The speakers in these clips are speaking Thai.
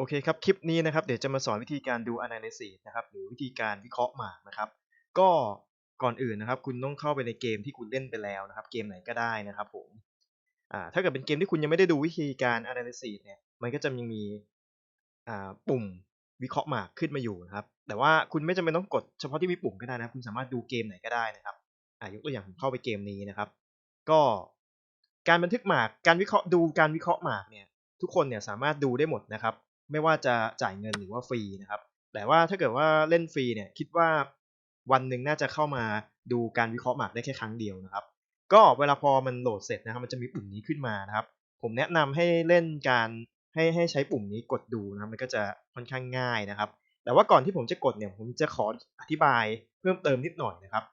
โอเคครับ คลิปนี้นะครับ เดี๋ยวจะมาสอนวิธีการดู analysis นะครับ หรือวิธีการวิเคราะห์หมากนะครับ ก็ก่อนอื่นนะครับ คุณต้องเข้าไปในเกมที่คุณเล่นไปแล้วนะครับ เกมไหนก็ได้นะครับผม อ่า ถ้าเกิดเป็นเกมที่คุณยังไม่ได้ดูวิธีการ analysis เนี่ย มันก็จะยังมี อ่า ปุ่มวิเคราะห์หมากขึ้นมาอยู่นะครับ แต่ว่าคุณไม่จำเป็นต้องกดเฉพาะที่มีปุ่มก็ได้นะคุณสามารถดูเกมไหนก็ได้นะครับ อ่ายกตัวอย่างผมเข้าไปเกมนี้นะครับ ก็การบันทึกหมาก การวิเคราะห์ดูการวิเคราะห์หมากเนี่ย ทุกคนเนี่ยสามารถดูได้หมดนะครับ ไม่ว่าจะจ่ายเงินหรือว่าฟรีนะครับ แต่ว่าถ้าเกิดว่าเล่นฟรีเนี่ยคิดว่าวันหนึ่งน่าจะเข้ามาดูการวิเคราะห์หมากได้แค่ครั้งเดียวนะครับ ก็เวลาพอมันโหลดเสร็จนะครับ มันจะมีปุ่มนี้ขึ้นมานะครับ ผมแนะนำให้เล่นการให้ให้ใช้ปุ่มนี้กดดูนะครับมันก็จะค่อนข้างง่ายนะครับ แต่ว่าก่อนที่ผมจะกดเนี่ยผมจะขออธิบายเพิ่มเติมนิดหน่อยนะครับ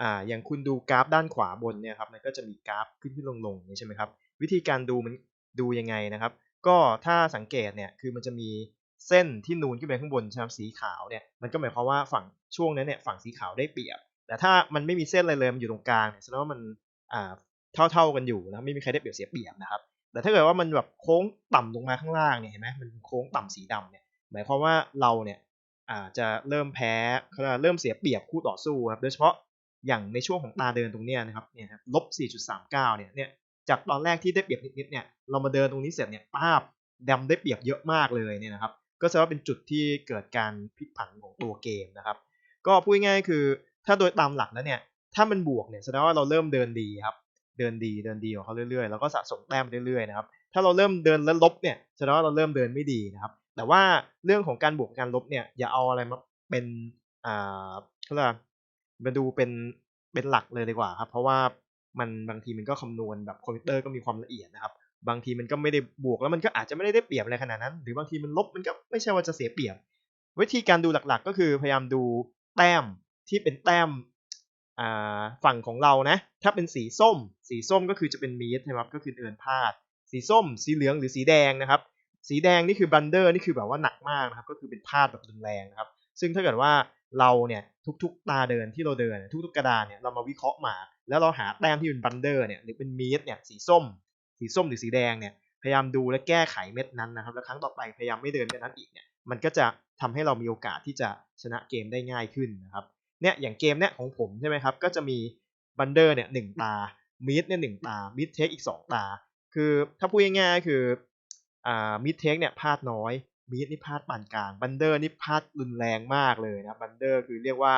อ่าอย่างคุณดูกราฟด้านขวาบนเนี่ยครับมันก็จะมีกราฟขึ้นขึ้นลงลงนี่ใช่ไหมครับวิธีการดูมันดูยังไงนะครับ ก็ถ้าสังเกตเนี่ยคือมันจะมีเส้นที่นูนขึ้นไปข้างบนใช่ไหมสีขาวเนี่ยมันก็หมายความว่าฝั่งช่วงนั้นเนี่ยฝั่งสีขาวได้เปรียบ แต่ถ้ามันไม่มีเส้นอะไรเลยมันอยู่ตรงกลางเนี่ยแสดงว่ามันอ่าเท่าเท่ากันอยู่นะไม่มีใครได้เปรียบเสียเปรียบนะครับ แต่ถ้าเกิดว่ามันแบบโค้งต่ำลงมาข้างล่างเนี่ยเห็นไหมมันโค้งต่ำสีดำเนี่ยหมายความว่าเราเนี่ยอาจะเริ่มแพ้เขาเริ่มเสียเปรียบคู่ต่อสู้ครับโดยเฉพาะอย่างในช่วงของตาเดินตรงเนี้ยนะครับเนี่ยครับลบ4.39เนี่ยเนี่ย จากตอนแรกที่ได้เปรียบนิดๆเนี่ยเรามาเดินตรงนี้เสร็จเนี่ยภาพดำได้เปรียบเยอะมากเลยเนี่ยนะครับก็แสดงว่าเป็นจุดที่เกิดการพลิกผันของตัวเกมนะครับ ก็พูดง่ายๆคือถ้าโดยตามหลักแล้วเนี่ยถ้ามันบวกเนี่ยแสดงว่าเราเริ่มเดินดีครับเดินดีเดินดีของเขาเรื่อยๆ แล้วก็สะสมแต้มเรื่อยๆนะครับถ้าเราเริ่มเดินแล้วลบเนี่ยแสดงว่าเราเริ่มเดินไม่ดีนะครับ แต่ว่าเรื่องของการบวกการลบเนี่ยอย่าเอาอะไรมาเป็นอ่าเขาเรียกมาดูเป็นเป็นหลักเลยดีกว่าครับ เพราะว่า มันบางทีมันก็คำนวณแบบคอมพิวเตอร์ก็มีความละเอียดนะครับ บางทีมันก็ไม่ได้บวกแล้วมันก็อาจจะไม่ได้ได้เปรียบอะไรขนาดนั้น หรือบางทีมันลบมันก็ไม่ใช่ว่าจะเสียเปรียบ วิธีการดูหลักๆ ก็คือพยายามดูแต้มที่เป็นแต้มฝั่งของเรานะ ถ้าเป็นสีส้ม สีส้มก็คือจะเป็นมีดนะครับก็คือเดินพลาด สีส้ม สีเหลืองหรือสีแดงนะครับ สีแดงนี่คือบันเดอร์นี่คือแบบว่าหนักมากนะครับ ก็คือเป็นพลาดแบบรุนแรงนะครับ ซึ่งถ้าเกิดว่าเราเนี่ยทุกๆตาเดินที่เราเดิน ทุกๆกระดานเนี่ยเรามาวิเคราะห์หมาก แล้วเราหาแต้มที่เป็นบันเดอร์เนี่ยหรือเป็นมีดเนี่ยสีส้ม สีส้มหรือสีแดงเนี่ยพยายามดูและแก้ไขเม็ดนั้นนะครับ แล้วครั้งต่อไปพยายามไม่เดินเม็ดนั้นอีกเนี่ยมันก็จะทำให้เรามีโอกาสที่จะชนะเกมได้ง่ายขึ้นนะครับเนี่ยอย่างเกมเนี่ยของผมใช่ไหมครับก็จะมีบันเดอร์เนี่ยหนึ่งตามีดเนี่ยหนึ่งตามิดเทคอีกสองตา คือถ้าพูดง่ายๆคืออ่ามิดเทคเนี่ยพลาดน้อยมีดนี่พลาดปานกลางบันเดอร์นี่พลาดรุนแรงมากเลยนะบันเดอร์คือเรียกว่า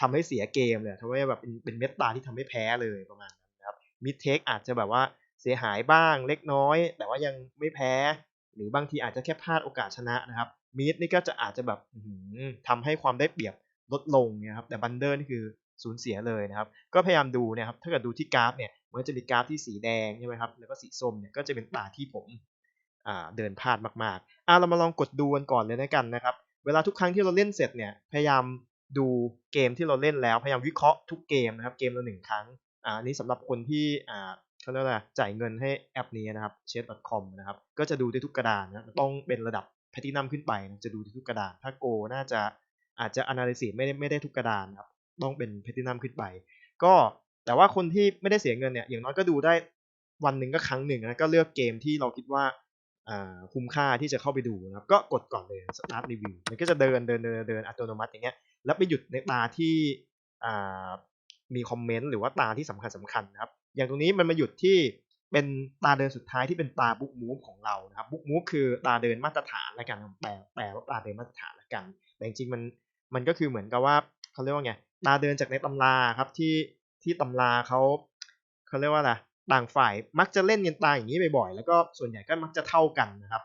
ทำให้เสียเกมเลยทำให้แบบเป็นเม็ดตาที่ทำให้แพ้เลยประมาณนั้นนะครับมิดเทคอาจจะแบบว่าเสียหายบ้างเล็กน้อย แต่ว่ายังไม่แพ้ หรือบางทีอาจจะแค่พลาดโอกาสชนะนะครับมีดนี่ก็จะอาจจะแบบทำให้ความได้เปรียบลดลงนะครับแต่บันเดอร์นี่คือสูญเสียเลยนะครับ ก็พยายามดูนะครับ ถ้าเกิดดูที่กราฟเนี่ย มันจะมีกราฟที่สีแดงใช่ไหมครับ แล้วก็สีส้มเนี่ย ก็จะเป็นตาที่ผมเดินพลาดมากๆอ่าเรามาลองกดดูกันก่อนเลยนะกันนะครับ เวลาทุกครั้งที่เราเล่นเสร็จเนี่ย พยายาม ดูเกมที่เราเล่นแล้วพยายามวิเคราะห์ทุกเกมนะครับเกมละหนึ่งครั้งอ่านี้สำหรับคนที่อ่าเขาเรียกว่าจ่ายเงินให้แอปนี้นะครับ chess.com นะครับก็จะดูได้ทุกกระดานนะต้องเป็นระดับแพทินัมขึ้นไปนะจะดูได้ทุกกระดานถ้าโกน่าจะอาจจะ analysis ไม่ได้ไม่ได้ทุกกระดานครับต้องเป็นแพทินัมขึ้นไป ก็แต่ว่าคนที่ไม่ได้เสียเงินเนี่ยอย่างน้อยก็ดูได้วันหนึ่งก็ครั้งหนึ่งนะก็เลือกเกมที่เราคิดว่าคุ้มค่าที่จะเข้าไปดูนะครับก็กดก่อนเลย start review มันก็จะเดินเดินเดินเดินอัตโนมัติอย่างเงี้ย แล้วไปหยุดในตาที่มีคอมเมนต์หรือว่าตาที่สำคัญสำคัญนะครับ อย่างตรงนี้มันมาหยุดที่เป็นตาเดินสุดท้ายที่เป็นตาบุ๊กมูฟของเรานะครับบุ๊กมูฟคือตาเดินมาตรฐานละกันแปลแปลว่าตาเดินมาตรฐานละกัน แต่จริงๆมันมันก็คือเหมือนกับว่าเขาเรียกว่าไงตาเดินจากในตำราครับที่ที่ตำราเขาเขาเรียกว่าอะไรต่างฝ่ายมักจะเล่นยันตาอย่างนี้บ่อยๆแล้วก็ส่วนใหญ่ก็มักจะเท่ากันนะครับ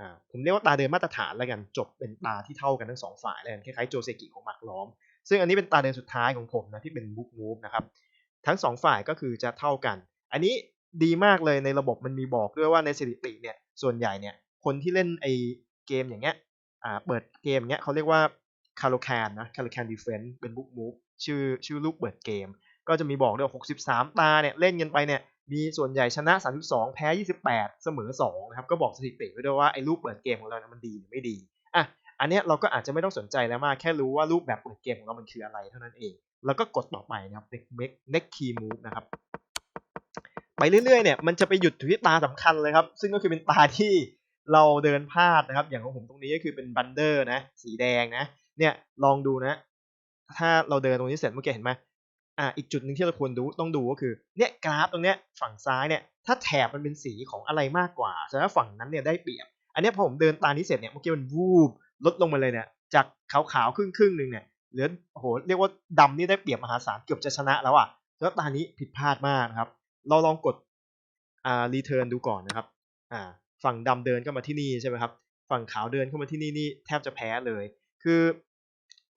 อ่าผมเรียกว่าตาเดินมาตรฐานแล้วกันจบเป็นตาที่เท่ากันทั้งสองฝ่ายเลยคล้ายๆโจเซกิของมักล้อม ซึ่งอันนี้เป็นตาเดินสุดท้ายของผมนะที่เป็นบุ๊กมูฟนะครับทั้งสองฝ่ายก็คือจะเท่ากัน อันนี้ดีมากเลยในระบบมันมีบอกด้วยว่าในสถิติเนี่ยส่วนใหญ่เนี่ยคนที่เล่นไอเกมอย่างเงี้ยอ่าเปิดเกมอย่างเงี้ยเขาเรียกว่าคาร์โลแคนนะคาร์โลแคนดีเฟนต์เป็นบุ๊กมูฟชื่อชื่อลูกเปิดเกม ก็จะมีบอกด้วย63 ตาเนี่ยเล่นกันไปเนี่ย มีส่วนใหญ่ชนะ 32 แพ้ 28 เสมอ2นะครับก็บอกสถิติไว้ด้วยว่าไอ้ลูกเปิดเกมของเราเนี่ยมันดีหรือไม่ดีอะอันเนี้ยเราก็อาจจะไม่ต้องสนใจแล้วมากแค่รู้ว่ารูปแบบเปิดเกมของเรามันคืออะไรเท่านั้นเอง แล้วก็กดต่อไปนะครับ next next key move นะครับไปเรื่อยๆเนี่ยมันจะไปหยุดที่ตาสำคัญเลยครับ ซึ่งก็คือเป็นตาที่เราเดินพลาดนะครับ อย่างของผมตรงนี้ก็คือเป็นบันเดอร์นะ สีแดงนะ เนี่ยลองดูนะ ถ้าเราเดินตรงนี้เสร็จเมื่อกี้เห็นไหม อ่าอีกจุดหนึ่งที่เราควรดูต้องดูก็คือเนี่ยกราฟตรงเนี้ยฝั่งซ้ายเนี่ยถ้าแถบมันเป็นสีของอะไรมากกว่าแสดงว่าฝั่งนั้นเนี่ยได้เปรียบ อันนี้พอผมเดินตามนี้เสร็จเนี่ยเมื่อกี้มันวูบลดลงมาเลยเนี่ยจากขาวๆครึ่งครึ่งหนึ่งเนี่ยเหลือโอ้โหเรียกว่าดำนี่ได้เปรียบมหาศาลเกือบจะชนะแล้วอะแล้วตานี้ผิดพลาดมากนะครับ เราลองกดอ่ารีเทิร์นดูก่อนนะครับอ่าฝั่งดำเดินเข้ามาที่นี่ใช่ไหมครับฝั่งขาวเดินเข้ามาที่นี่นี่แทบจะแพ้เลย คือ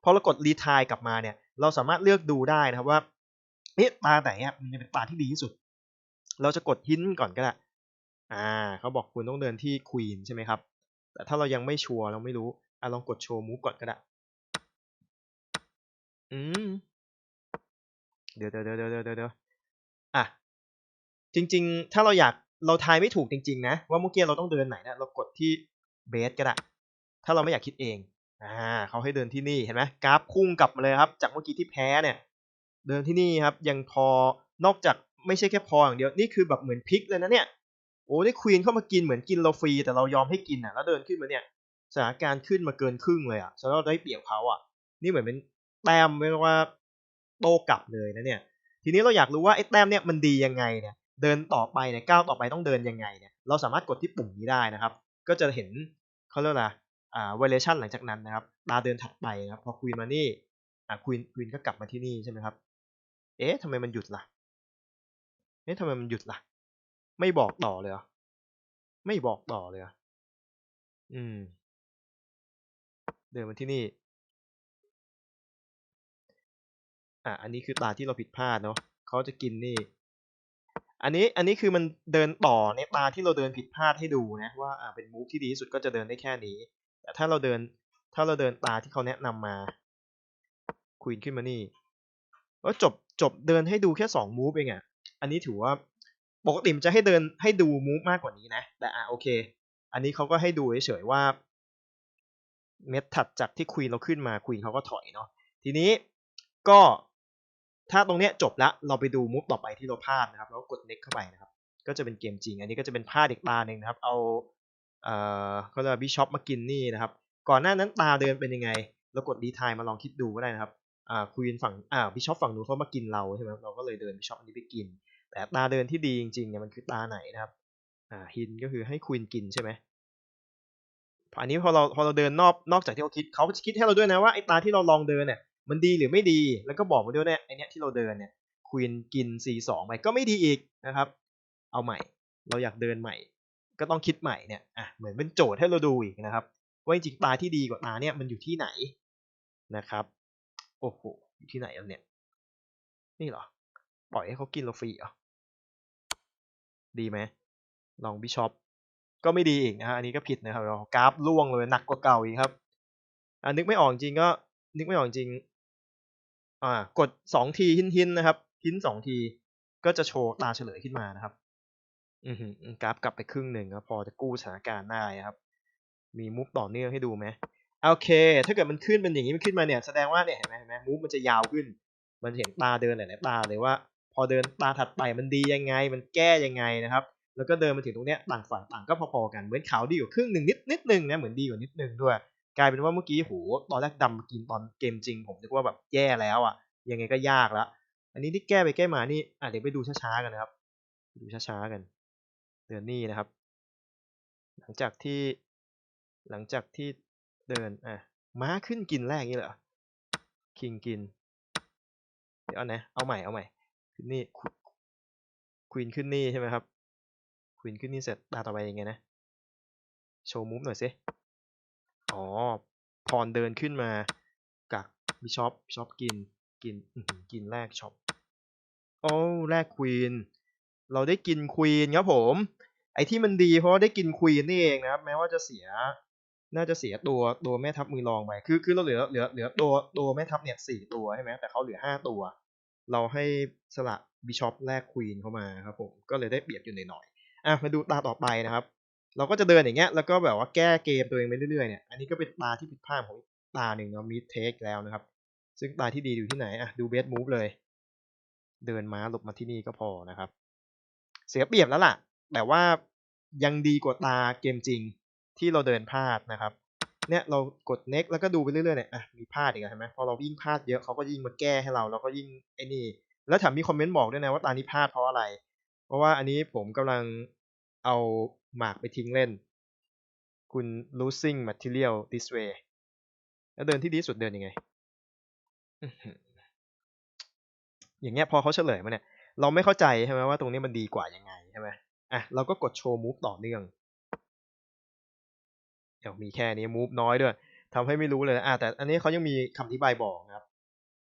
พอเรากดรีทายกลับมาเนี่ย เราสามารถเลือกดูได้นะครับว่าเอ๊ะตาไหนอะมันเป็นตาที่ดีที่สุด เราจะกดหินก่อนก็ได้อ่าเขาบอกคุณต้องเดินที่ควีนใช่ไหมครับ แต่ถ้าเรายังไม่ชัวร์เราไม่รู้อะลองกดโชว์มูฟก่อนก็ได้อืมเดี๋ยวเดี๋ยวเดี๋ยวเดี๋ยวเดี๋ยวเดี๋ยวอะจริง ๆ ถ้าเราอยากเราทายไม่ถูกจริง ๆ นะ ว่าเมื่อกี้เราต้องเดินไหนนะเรากดที่เบสก็ได้ถ้าเราไม่อยากคิดเอง อ่าเขาให้เดินที่นี่เห็นไหมกราฟพุ่งกลับมาเลยครับ จากเมื่อกี้ที่แพ้เนี่ย เดินที่นี่ครับ ยังพอนอกจากไม่ใช่แค่พออย่างเดียวนี่คือแบบเหมือนพลิกเลยนะเนี่ยโอ้ได้ควีนเข้ามากินเหมือนกินเราฟรีแต่เรายอมให้กินอะแล้วเดินขึ้นมาเนี่ยสถานการณ์ขึ้นมาเกินครึ่งเลยอะแสดงว่าเราได้เปรียบเขาอะ นี่เหมือนเป็นแต้มไม่ว่าโตกลับเลยนะเนี่ย ทีนี้เราอยากรู้ว่าไอ้แต้มเนี่ยมันดียังไงเนี่ย เดินต่อไปเนี่ยก้าวต่อไปต้องเดินยังไงเนี่ย เราสามารถกดที่ปุ่มนี้ได้นะครับ ก็จะเห็นเขาเรียกว่าอะไร อ่า variation หลังจากนั้นนะครับ ตาเดินถัดไปนะครับ พอคุยมานี่ อ่าคุยคุยก็กลับมาที่นี่ใช่ไหมครับ เอ๊ะทำไมมันหยุดล่ะ เอ๊ะทำไมมันหยุดล่ะ ไม่บอกต่อเลยเหรอ ไม่บอกต่อเลยเหรอ อืม เดินมาที่นี่ อะอันนี้คือตาที่เราผิดพลาดเนาะเขาจะกินนี่อันนี้อันนี้คือมันเดินต่อในตาที่เราเดินผิดพลาดให้ดูนะว่าอ่าเป็นมูฟที่ดีที่สุดก็จะเดินได้แค่นี้ แต่ถ้าเราเดินถ้าเราเดินตาที่เขาแนะนำมาควีนขึ้นมานี่แล้วจบจบเดินให้ดูแค่สองมูฟเองอะอันนี้ถือว่าปกติมันจะให้เดินให้ดูมูฟมากกว่านี้นะ แต่อะโอเค อันนี้เขาก็ให้ดูเฉยๆว่า เม็ดถัดจากที่ควีนเราขึ้นมาควีนเขาก็ถอยเนาะทีนี้ก็ถ้าตรงเนี้ยจบแล้วเราไปดูมูฟต่อไปที่เราพลาดนะครับแล้วกด next เข้าไปนะครับ ก็จะเป็นเกมจริง อันนี้ก็จะเป็นพลาดอีกตาหนึ่งนะครับ เอา เขาเรียกบิชอปมากินนี่นะครับ ก่อนหน้านั้นตาเดินเป็นยังไงเรากดรีทายมาลองคิดดูก็ได้นะครับอ่าควีนฝั่งอ่าบิชอปฝั่งนู้นเขามากินเราใช่ไหมเราก็เลยเดินบิชอปอันนี้ไปกิน แต่ตาเดินที่ดีจริงๆเนี่ยมันคือตาไหนนะครับอ่าฮินก็คือให้ควีนกินใช่ไหมอันนี้พอเราพอเราเดินนอกนอกจากที่เขาคิดเขาจะคิดให้เราด้วยนะว่าไอ้ตาที่เราลองเดินเนี่ยมันดีหรือไม่ดี แล้วก็บอกมาด้วยเนี่ยไอเนี้ยที่เราเดินเนี่ยควีนกิน C2 ไปก็ไม่ดีอีกนะครับ เอาใหม่ เราอยากเดินใหม่ ก็ต้องคิดใหม่เนี่ยอะเหมือนเป็นโจทย์ให้เราดูอีกนะครับ ว่าจริงตาที่ดีกว่าตาเนี่ยมันอยู่ที่ไหนนะครับโอ้โหอยู่ที่ไหนแล้วเนี่ย นี่เหรอ ปล่อยให้เขากินเราฟรีเหรอดีไหมลองบิชอปก็ไม่ดีอีกนะฮะอันนี้ก็ผิดนะครับเรากราฟล่วงเลยหนักกว่าเก่าอีกครับอ่านึกไม่ออกจริงก็ นึกไม่ออกจริงอ่ากดสองทีหินหินนะครับหินสองทีก็จะโชว์ตาเฉลยขึ้นมานะครับ อือหือ กราฟกลับไปครึ่งหนึ่งก็พอจะกู้สถานการณ์ได้ครับ มีมูฟต่อเนื่องให้ดูไหมโอเค ถ้าเกิดมันขึ้นเป็นอย่างนี้มันขึ้นมาเนี่ยแสดงว่าเนี่ยเห็นไหมเห็นไหมมูฟมันจะยาวขึ้น มันเห็นตาเดินหลายๆตาเลยว่า พอเดินตาถัดไปมันดียังไง มันแก้ยังไงนะครับ แล้วก็เดินมาถึงตรงเนี้ยต่างฝ่ายต่างก็พอๆกันเหมือนขาวดีกว่าครึ่งหนึ่งนิดนิดหนึ่งนะเหมือนดีกว่านิดหนึ่งด้วย กลายเป็นว่าเมื่อกี้โหตอนแรกดำมากินตอนเกมจริง ผมนึกว่าแบบแย่แล้วอะยังไงก็ยากล้วอันนี้ที่แก้ไปแก้มานี่อะเดี๋ยวไปดูช้าๆกันนะครับ ดูช้าๆกัน เดินนี่นะครับ หลังจากที่หลังจากที่เดินอะม้าขึ้นกินแรกนี่เหรอคิงกิน เดี๋ยวเอาไหนเอาใหม่เอาใหม่ขึ้นนี่ควีนขึ้นนี่ใช่ไหมครับควีนขึ้นนี่เสร็จตาต่อไปยังไงนะโชว์มูฟหน่อยสิอ๋อพรเดินขึ้นมากักบิชอปบิชอปกินกินกินแรกช็อปโอ้แรกควีนเราได้กินควีนครับผม ไอ้ที่มันดีเพราะได้กินควีนนี่เองนะครับ แม้ว่าจะเสีย น่าจะเสียตัวตัวแม่ทัพมือรองไป คือคือเราเหลือเหลือเหลือตัวตัวแม่ทัพเนี่ยสี่ตัวใช่ไหมแต่เขาเหลือห้าตัว เราให้สละบิชอปแรกควีนเข้ามาครับผม ก็เลยได้เปรียบอยู่หน่อยๆอะมาดูตาต่อไปนะครับ เราก็จะเดินอย่างเงี้ย แล้วก็แบบว่าแก้เกมตัวเองไปเรื่อยๆเนี่ย อันนี้ก็เป็นตาที่ผิดพลาดของตาหนึ่งเนาะมิดเทคแล้วนะครับ ซึ่งตาที่ดีอยู่ที่ไหนอะดูเบสมูฟเลย เดินม้าหลบมาที่นี่ก็พอนะครับ เสียเปรียบแล้วล่ะ แต่ว่ายังดีกว่าตาเกมจริงที่เราเดินพลาดนะครับ เนี่ยเรากด next แล้วก็ดูไปเรื่อยๆเนี่ยอะมีพลาดอีกแล้วเห็นไหมพอเรายิ่งพลาดเยอะเขาก็ยิ่งมาแก้ให้เราแล้วก็ยิ่งไอ้นี่ แล้วแถมมีคอมเมนต์บอกด้วยนะว่าตานี้พลาดเพราะอะไร เพราะว่าอันนี้ผมกำลังเอาหมากไปทิ้งเล่น คุณ losing material this way แล้วเดินที่ดีสุดเดินยังไงอื้อหืออย่างเงี้ยพอเขาเฉลยมาเนี่ย เราไม่เข้าใจใช่ไหมว่าตรงนี้มันดีกว่ายังไงใช่ไหม อะเราก็กดโชว์ move ต่อเนื่องเดี๋ยวมีแค่นี้ move น้อยด้วยทำให้ไม่รู้เลยนะอะแต่อันนี้เขายังมีคำอธิบายบอกนะครับ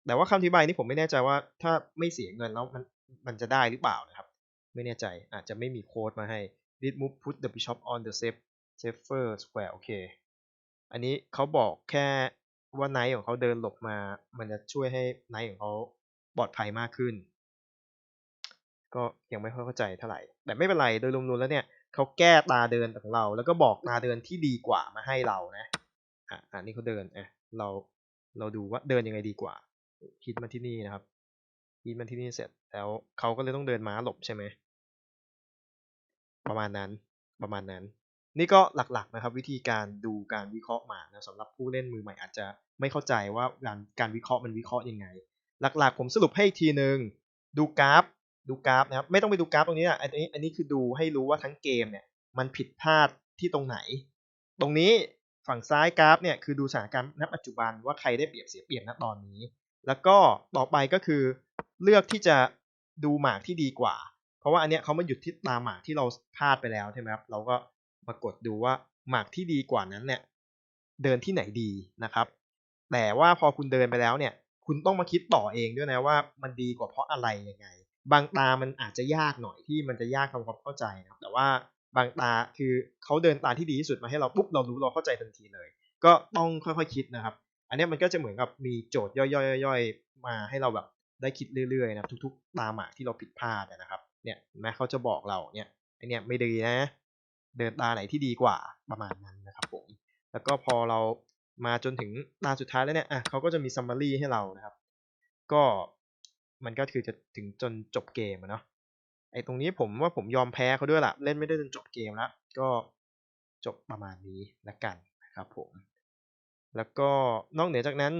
แต่ว่าคำอธิบายนี้ผมไม่แน่ใจว่าถ้าไม่เสียเงินแล้วมันมันจะได้หรือเปล่านะครับ ไม่แน่ใจอาจจะไม่มีโค้ดมาให้ did move put the bishop on the safe safer square โอเค อันนี้เขาบอกแค่ว่าไนท์ของเขาเดินหลบมา มันจะช่วยให้ไนท์ของเขาปลอดภัยมากขึ้น ก็ยังไม่ค่อยเข้าใจเท่าไหร่ แต่ไม่เป็นไรโดยรวมๆแล้วเนี่ยเขาแก้ตาเดินของเรา แล้วก็บอกตาเดินที่ดีกว่ามาให้เรานะอะอันนี้เขาเดินอะเราเราดูว่าเดินยังไงดีกว่าคิดมาที่นี่นะครับคิดมาที่นี่เสร็จแล้วเขาก็เลยต้องเดินม้าหลบใช่ไหมประมาณนั้นประมาณนั้น นี่ก็หลักๆนะครับ วิธีการดูการวิเคราะห์หมานะสำหรับผู้เล่นมือใหม่อาจจะไม่เข้าใจว่าการการวิเคราะห์มันวิเคราะห์ยังไง หลักๆ ผมสรุปให้อีกทีหนึ่งดูกราฟ ดูกราฟนะครับ ไม่ต้องไปดูกราฟตรงนี้อะอันนี้อันนี้คือดูให้รู้ว่าทั้งเกมเนี่ยมันผิดพลาดที่ตรงไหน ตรงนี้ฝั่งซ้ายกราฟเนี่ยคือดูสถานการณ์ณปัจจุบันว่าใครได้เปรียบเสียเปรียบณตอนนี้ แล้วก็ต่อไปก็คือเลือกที่จะดูหมากที่ดีกว่า เพราะว่าอันเนี้ยเขามาหยุดที่ตาหมากที่เราพลาดไปแล้วใช่ไหมครับเราก็มากดดูว่าหมากที่ดีกว่านั้นเนี่ยเดินที่ไหนดีนะครับ แต่ว่าพอคุณเดินไปแล้วเนี่ย คุณต้องมาคิดต่อเองด้วยนะว่ามันดีกว่าเพราะอะไรยังไง บางตามันอาจจะยากหน่อยที่มันจะยากทำความเข้าใจนะครับ แต่ว่าบางตาคือเขาเดินตาที่ดีที่สุดมาให้เราปุ๊บเรารู้เราเข้าใจทันทีเลย ก็ต้องค่อยๆคิดนะครับ อันนี้มันก็จะเหมือนกับมีโจทย์ย่อยๆๆมาให้เราแบบได้คิดเรื่อยๆนะทุก ๆ ตาหมากที่เราผิดพลาดนะครับ เนี่ยแม้เขาจะบอกเราเนี่ยไอเนี่ยไม่ดีนะ เดินตาไหนที่ดีกว่าประมาณนั้นนะครับผมแล้วก็พอเรามาจนถึงตาสุดท้ายแล้วเนี่ยอะเขาก็จะมีซัมมารีให้เรานะครับ ก็ มันก็คือจะถึงจนจบเกมเนาะไอ้ตรงนี้ผมว่าผมยอมแพ้เขาด้วยละเล่นไม่ได้จนจบเกมแล้วก็จบประมาณนี้ละกันนะครับผม แล้วก็นอกเหนือจากนั้น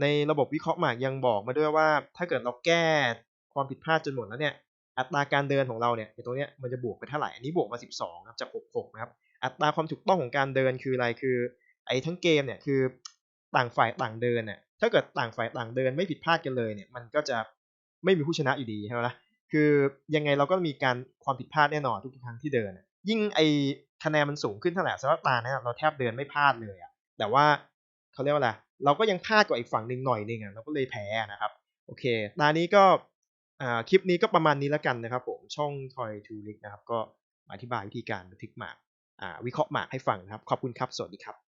ในระบบวิเคราะห์หมากยังบอกมาด้วยว่า ถ้าเกิดเราแก้ความผิดพลาดจนหมดแล้วเนี่ยอัตราการเดินของเราเนี่ยไอ้ตรงเนี้ยมันจะบวกไปเท่าไหร่อันนี้บวกมา 12ครับจาก 66 นะครับ อัตราความถูกต้องของการเดินคืออะไรคือไอ้ทั้งเกมเนี่ยคือต่างฝ่ายต่างเดินเนี่ยถ้าเกิดต่างฝ่ายต่างเดินไม่ผิดพลาดกันเลยเนี่ยมันก็จะ ไม่มีผู้ชนะอยู่ดีใช่ไหมล่ะคือยังไงเราก็มีการความผิดพลาดแน่นอนทุกครั้งที่เดิน ยิ่งไอคะแนนมันสูงขึ้นเท่าไหร่สำหรับตาเนี่ยเราแทบเดินไม่พลาดเลยอะแต่ว่าเขาเรียกว่าอะไรเราก็ยังพลาดกว่าอีกฝั่งหนึ่งหน่อยหนึงอะเราก็เลยแพ้นะครับโอเคตานี้ก็คลิปนี้ก็ประมาณนี้แล้วกันนะครับผมช่อง Toy to l i k นะครับก็อธิบายวิธีการบันทึกหมากวิเคราะห์หมากให้ฟังนะครับ ขอบคุณครับ สวัสดีครับ